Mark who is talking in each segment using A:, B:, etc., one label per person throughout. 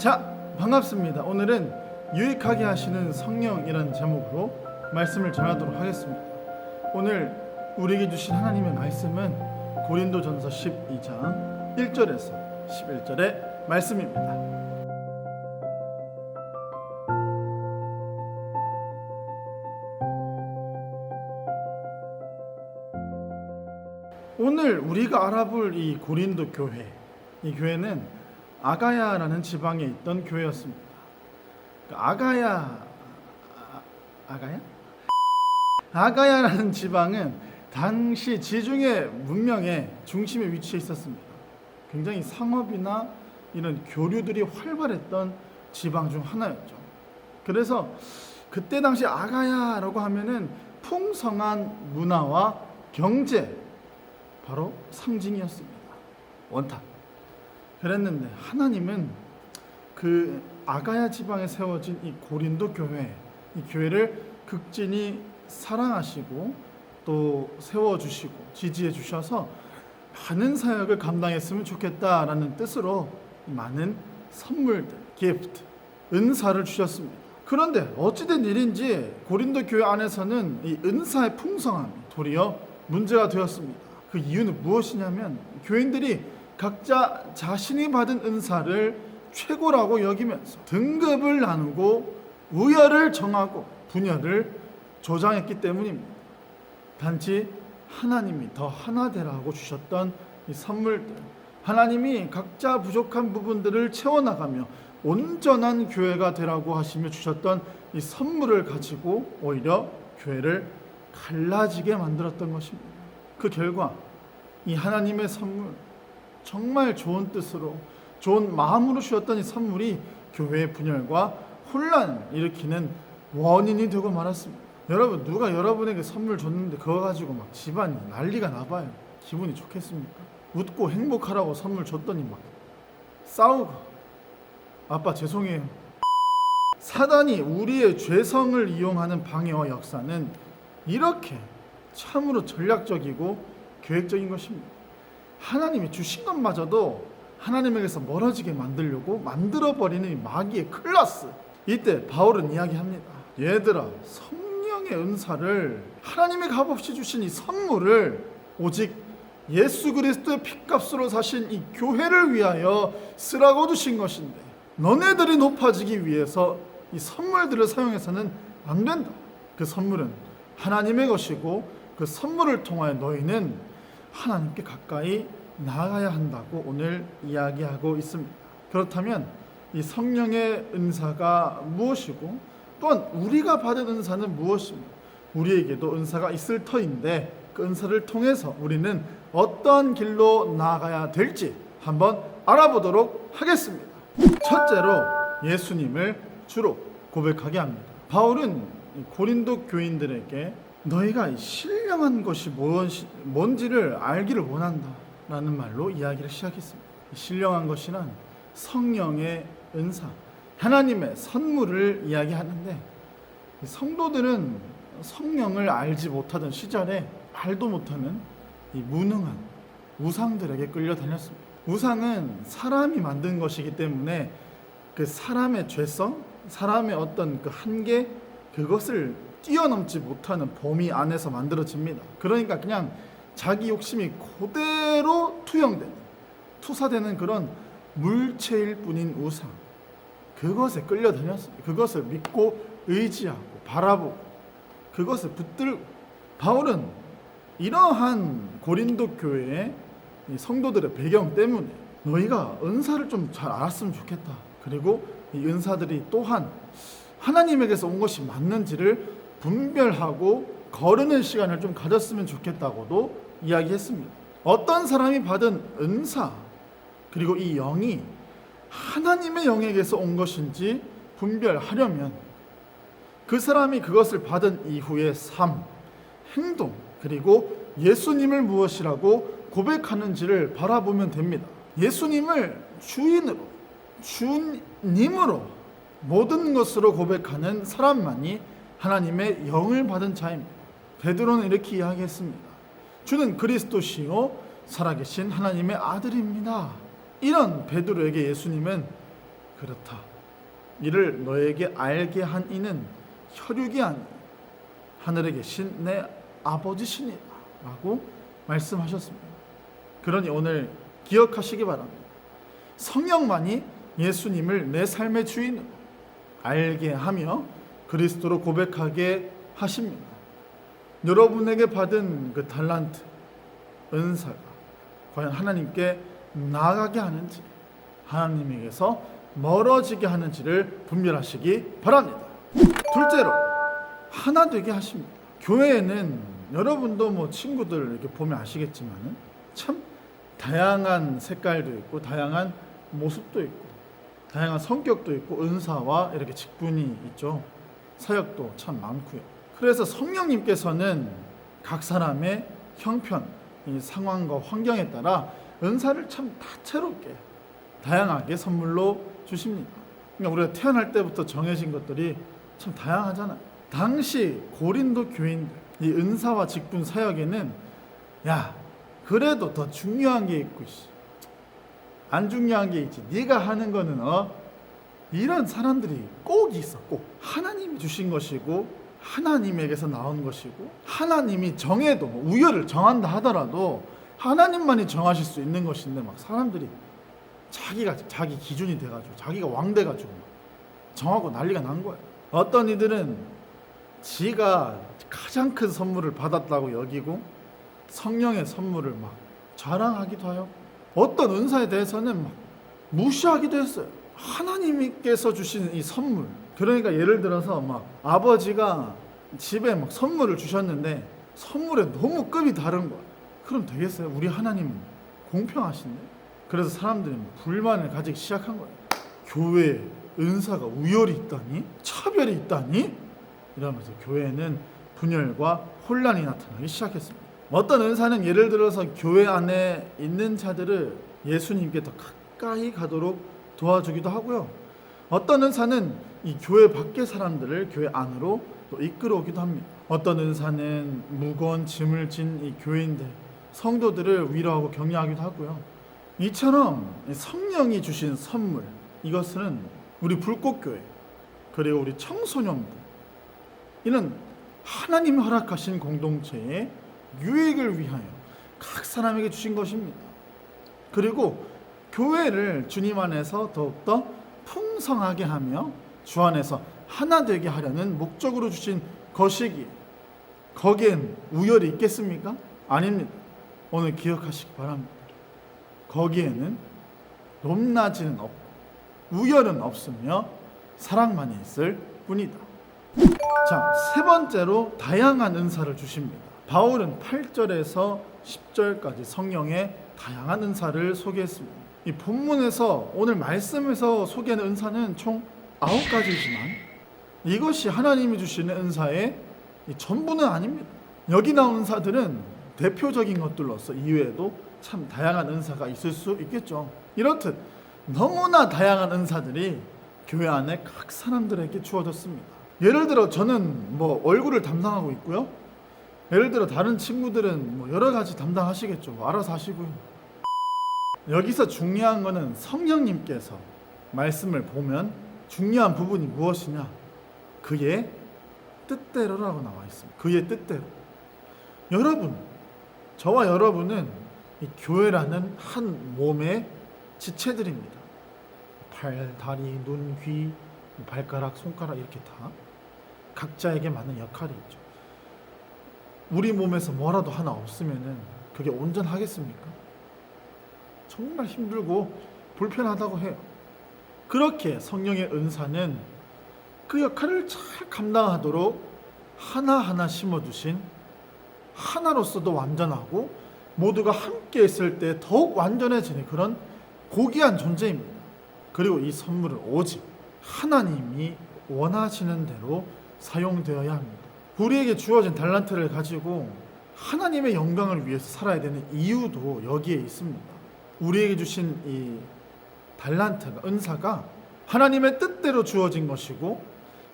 A: 자, 반갑습니다. 오늘은 유익하게 하시는 성령이라는 제목으로 말씀을 전하도록 하겠습니다. 오늘 우리에게 주신 하나님의 말씀은 고린도전서 12장 1절에서 11절의 말씀입니다. 오늘 우리가 알아볼 이 고린도 교회, 이 교회는 아가야라는 지방에 있던 교회였습니다. 그 아가야, 아, 아가야? 아가야라는 지방은 당시 지중해 문명의 중심에 위치해 있었습니다. 굉장히 상업이나 이런 교류들이 활발했던 지방 중 하나였죠. 그래서 그때 당시 아가야라고 하면은 풍성한 문화와 경제 바로 상징이었습니다. 원탑. 그랬는데 하나님은 그 아가야 지방에 세워진 이 고린도 교회, 이 교회를 극진히 사랑하시고 또 세워 주시고 지지해 주셔서 많은 사역을 감당했으면 좋겠다라는 뜻으로 많은 선물들, 기프트, 은사를 주셨습니다. 그런데 어찌된 일인지 고린도 교회 안에서는 이 은사의 풍성함이 도리어 문제가 되었습니다. 그 이유는 무엇이냐면 교인들이 각자 자신이 받은 은사를 최고라고 여기면서 등급을 나누고 우열을 정하고 분야를 조장했기 때문입니다. 단지 하나님이 더 하나 되라고 주셨던 이 선물들, 하나님이 각자 부족한 부분들을 채워나가며 온전한 교회가 되라고 하시며 주셨던 이 선물을 가지고 오히려 교회를 갈라지게 만들었던 것입니다. 그 결과 이 하나님의 선물, 정말 좋은 뜻으로 좋은 마음으로 주었던 이 선물이 교회의 분열과 혼란을 일으키는 원인이 되고 말았습니다. 여러분 누가 여러분에게 선물 줬는데 그거 가지고 막 집안이 난리가 나봐요. 기분이 좋겠습니까? 웃고 행복하라고 선물 줬더니 막 싸우고 아빠 죄송해요. 사단이 우리의 죄성을 이용하는 방해와 역사는 이렇게 참으로 전략적이고 계획적인 것입니다. 하나님이 주신 것마저도 하나님에게서 멀어지게 만들려고 만들어버리는 이 마귀의 클라스. 이때 바울은 이야기합니다. 얘들아, 성령의 은사를 하나님의 값없이 주신 이 선물을 오직 예수 그리스도의 피값으로 사신 이 교회를 위하여 쓰라고 주신 것인데 너네들이 높아지기 위해서 이 선물들을 사용해서는 안 된다. 그 선물은 하나님의 것이고 그 선물을 통하여 너희는 하나님께 가까이 나아가야 한다고 오늘 이야기하고 있습니다. 그렇다면 이 성령의 은사가 무엇이고 또한 우리가 받은 은사는 무엇입니까? 우리에게도 은사가 있을 터인데 그 은사를 통해서 우리는 어떠한 길로 나아가야 될지 한번 알아보도록 하겠습니다. 첫째로 예수님을 주로 고백하게 합니다. 바울은 이 고린도 교인들에게 너희가 신령한 것이 뭔지를 알기를 원한다 라는 말로 이야기를 시작했습니다. 이 신령한 것이란 성령의 은사, 하나님의 선물을 이야기하는데 이 성도들은 성령을 알지 못하던 시절에 말도 못하는 이 무능한 우상들에게 끌려다녔습니다. 우상은 사람이 만든 것이기 때문에 그 사람의 죄성, 사람의 어떤 그 한계 그것을 뛰어넘지 못하는 범위 안에서 만들어집니다. 그러니까 그냥 자기 욕심이 그대로 투영되는 투사되는 그런 물체일 뿐인 우상 그것에 끌려다녔습니다. 그것을 믿고 의지하고 바라보고 그것을 붙들고 바울은 이러한 고린도 교회의 이 성도들의 배경 때문에 너희가 은사를 좀 잘 알았으면 좋겠다. 그리고 이 은사들이 또한 하나님에게서 온 것이 맞는지를 분별하고 거르는 시간을 좀 가졌으면 좋겠다고도 이야기했습니다. 어떤 사람이 받은 은사 그리고 이 영이 하나님의 영에게서 온 것인지 분별하려면 그 사람이 그것을 받은 이후의 삶, 행동 그리고 예수님을 무엇이라고 고백하는지를 바라보면 됩니다. 예수님을 주인으로 주님으로 모든 것으로 고백하는 사람만이 하나님의 영을 받은 자입니다. 베드로는 이렇게 이야기했습니다. 주는 그리스도시요 살아계신 하나님의 아들입니다. 이런 베드로에게 예수님은 그렇다. 이를 너에게 알게 한 이는 혈육이 아니 하늘에 계신 내 아버지시니라 라고 말씀하셨습니다. 그러니 오늘 기억하시기 바랍니다. 성령만이 예수님을 내 삶의 주인으로 알게 하며 그리스도로 고백하게 하십니다. 여러분에게 받은 그 달란트, 은사가 과연 하나님께 나아가게 하는지, 하나님에게서 멀어지게 하는지를 분별하시기 바랍니다. 둘째로, 하나 되게 하십니다. 교회에는 여러분도 뭐 친구들 이렇게 보면 아시겠지만은 참 다양한 색깔도 있고, 다양한 모습도 있고, 다양한 성격도 있고, 은사와 이렇게 직분이 있죠. 사역도 참 많고요. 그래서 성령님께서는 각 사람의 형편, 이 상황과 환경에 따라 은사를 참 다채롭게 다양하게 선물로 주십니다. 그러니까 우리가 태어날 때부터 정해진 것들이 참 다양하잖아요. 당시 고린도 교인들 이 은사와 직분 사역에는 야 그래도 더 중요한 게 있고 씨. 안 중요한 게 있지. 네가 하는 거는 어 이런 사람들이 꼭 있어. 꼭 하나님이 주신 것이고 하나님에게서 나온 것이고 하나님이 정해도 뭐 우열을 정한다 하더라도 하나님만이 정하실 수 있는 것인데 막 사람들이 자기가 자기 기준이 돼가지고 자기가 왕 돼가지고 막 정하고 난리가 난 거예요. 어떤 이들은 지가 가장 큰 선물을 받았다고 여기고 성령의 선물을 막 자랑하기도 하여 어떤 은사에 대해서는 막 무시하기도 했어요. 하나님께서 주신 이 선물. 그러니까 예를 들어서 막 아버지가 집에 막 선물을 주셨는데 선물에 너무 급이 다른 거야. 그럼 되겠어요? 우리 하나님은 공평하신데. 그래서 사람들이 막 불만을 가지기 시작한 거예요. 교회에 은사가 우열이 있다니? 차별이 있다니? 이러면서 교회에는 분열과 혼란이 나타나기 시작했습니다. 어떤 은사는 예를 들어서 교회 안에 있는 자들을 예수님께 더 가까이 가도록 도와주기도 하고요. 어떤 은사는 이 교회 밖의 사람들을 교회 안으로 또 이끌어오기도 합니다. 어떤 은사는 무거운 짐을 진 이 교인들, 성도들을 위로하고 격려하기도 하고요. 이처럼 성령이 주신 선물, 이것은 우리 불꽃교회, 그리고 우리 청소년부, 이는 하나님이 허락하신 공동체의 유익을 위하여 각 사람에게 주신 것입니다. 그리고 교회를 주님 안에서 더욱더 풍성하게 하며 주 안에서 하나 되게 하려는 목적으로 주신 것이기 거기엔 우열이 있겠습니까? 아닙니다. 오늘 기억하시기 바랍니다. 거기에는 높낮이는 없고 우열은 없으며 사랑만 있을 뿐이다. 자, 세 번째로 다양한 은사를 주십니다. 바울은 8절에서 10절까지 성령의 다양한 은사를 소개했습니다. 이 본문에서 오늘 말씀에서 소개하는 은사는 총 아홉 가지지만 이것이 하나님이 주시는 은사의 이 전부는 아닙니다. 여기 나온 은사들은 대표적인 것들로서 이외에도 참 다양한 은사가 있을 수 있겠죠. 이렇듯 너무나 다양한 은사들이 교회 안에 각 사람들에게 주어졌습니다. 예를 들어 저는 뭐 얼굴을 담당하고 있고요. 예를 들어 다른 친구들은 뭐 여러 가지 담당하시겠죠. 뭐 알아서 하시고요. 여기서 중요한 것은 성령님께서 말씀을 보면 중요한 부분이 무엇이냐? 그의 뜻대로라고 나와 있습니다. 그의 뜻대로. 여러분, 저와 여러분은 이 교회라는 한 몸의 지체들입니다. 팔, 다리, 눈, 귀, 발가락, 손가락 이렇게 다 각자에게 맞는 역할이 있죠. 우리 몸에서 뭐라도 하나 없으면은 그게 온전하겠습니까? 정말 힘들고 불편하다고 해요. 그렇게 성령의 은사는 그 역할을 잘 감당하도록 하나하나 심어두신 하나로서도 완전하고 모두가 함께 있을 때 더욱 완전해지는 그런 고귀한 존재입니다. 그리고 이 선물을 오직 하나님이 원하시는 대로 사용되어야 합니다. 우리에게 주어진 달란트를 가지고 하나님의 영광을 위해서 살아야 되는 이유도 여기에 있습니다. 우리에게 주신 이 달란트가 은사가 하나님의 뜻대로 주어진 것이고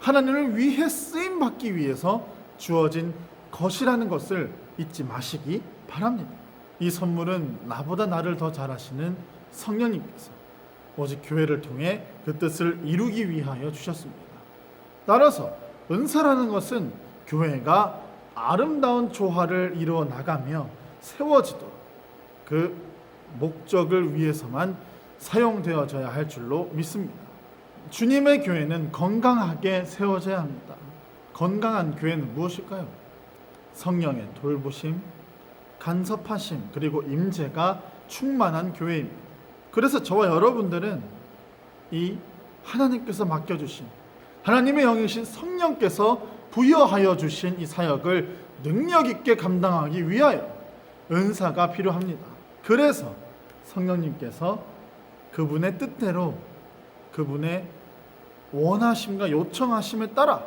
A: 하나님을 위해 쓰임 받기 위해서 주어진 것이라는 것을 잊지 마시기 바랍니다. 이 선물은 나보다 나를 더 잘하시는 성령님께서 오직 교회를 통해 그 뜻을 이루기 위하여 주셨습니다. 따라서 은사라는 것은 교회가 아름다운 조화를 이루어 나가며 세워지도록 그 목적을 위해서만 사용되어져야 할 줄로 믿습니다. 주님의 교회는 건강하게 세워져야 합니다. 건강한 교회는 무엇일까요? 성령의 돌보심, 간섭하심, 그리고 임재가 충만한 교회입니다. 그래서 저와 여러분들은 이 하나님께서 맡겨주신 하나님의 영이신 성령께서 부여하여 주신 이 사역을 능력 있게 감당하기 위하여 은사가 필요합니다. 그래서 성령님께서 그분의 뜻대로 그분의 원하심과 요청하심에 따라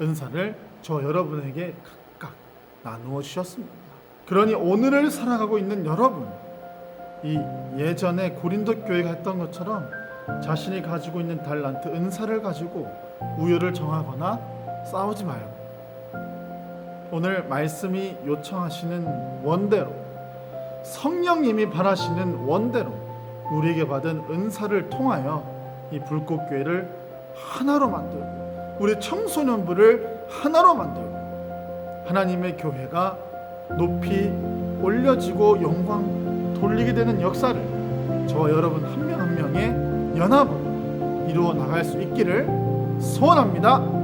A: 은사를 저 여러분에게 각각 나누어 주셨습니다. 그러니 오늘을 살아가고 있는 여러분, 이 예전에 고린도 교회가 했던 것처럼 자신이 가지고 있는 달란트 은사를 가지고 우열을 정하거나 싸우지 말고 오늘 말씀이 요청하시는 원대로 성령님이 바라시는 원대로 우리에게 받은 은사를 통하여 이 불꽃교회를 하나로 만들고 우리 청소년부를 하나로 만들고 하나님의 교회가 높이 올려지고 영광 돌리게 되는 역사를 저와 여러분 한 명 한 명의 연합으로 이루어 나갈 수 있기를 소원합니다.